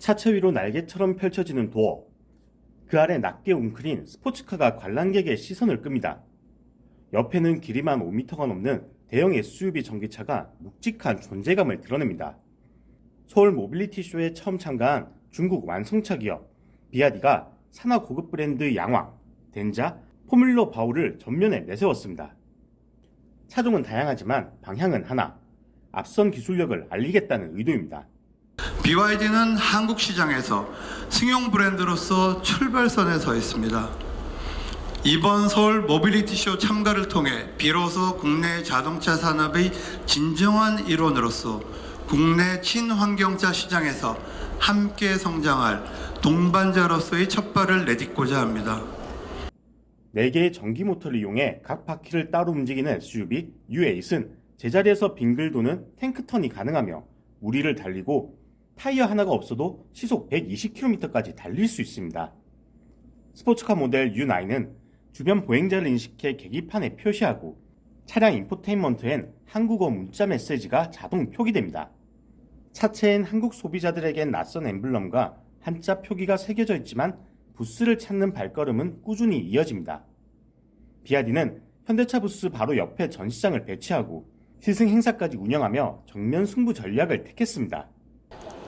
차체 위로 날개처럼 펼쳐지는 도어. 그 아래 낮게 웅크린 스포츠카가 관람객의 시선을 끕니다. 옆에는 길이만 5m가 넘는 대형 SUV 전기차가 묵직한 존재감을 드러냅니다. 서울 모빌리티 쇼에 처음 참가한 중국 완성차 기업 비아디가 산화 고급 브랜드 양왕, 덴자, 포뮬러 바우를 전면에 내세웠습니다. 차종은 다양하지만 방향은 하나, 앞선 기술력을 알리겠다는 의도입니다. BYD는 한국 시장에서 승용 브랜드로서 출발선에 서 있습니다. 이번 서울 모빌리티 쇼 참가를 통해 비로소 국내 자동차 산업의 진정한 일원으로서 국내 친환경차 시장에서 함께 성장할 동반자로서의 첫 발을 내딛고자 합니다. 4개의 전기 모터를 이용해 각 바퀴를 따로 움직이는 SUV U8은 제자리에서 빙글 도는 탱크턴이 가능하며 우리를 달리고 타이어 하나가 없어도 시속 120km까지 달릴 수 있습니다. 스포츠카 모델 U9은 주변 보행자를 인식해 계기판에 표시하고 차량 인포테인먼트엔 한국어 문자 메시지가 자동 표기됩니다. 차체엔 한국 소비자들에겐 낯선 엠블럼과 한자 표기가 새겨져 있지만 부스를 찾는 발걸음은 꾸준히 이어집니다. 비아디는 현대차 부스 바로 옆에 전시장을 배치하고 시승 행사까지 운영하며 정면 승부 전략을 택했습니다.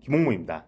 김홍모입니다.